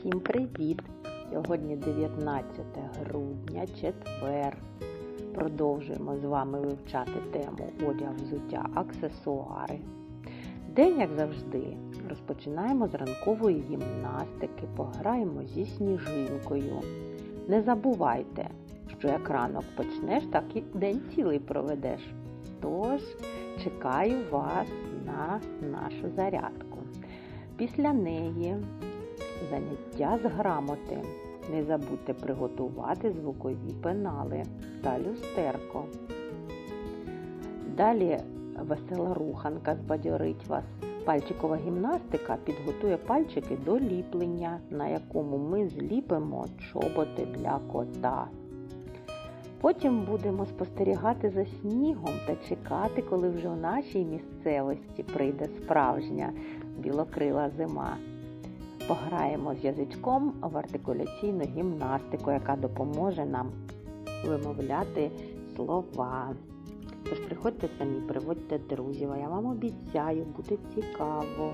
Всім привіт! Сьогодні 19 грудня, четвер. Продовжуємо з вами вивчати тему одяг, взуття, аксесуари. День, як завжди, розпочинаємо з ранкової гімнастики, пограємо зі сніжинкою. Не забувайте, що як ранок почнеш, так і день цілий проведеш. Тож чекаю вас на нашу зарядку. Після неї заняття з грамоти. Не забудьте приготувати звукові пенали та люстерко. Далі весела руханка збадьорить вас. Пальчикова гімнастика підготує пальчики до ліплення, на якому ми зліпимо чоботи для кота. Потім будемо спостерігати за снігом та чекати, коли вже в нашій місцевості прийде справжня білокрила зима. Пограємо з язичком в артикуляційну гімнастику, яка допоможе нам вимовляти слова. Тож приходьте самі, приводьте друзів, а я вам обіцяю, буде цікаво.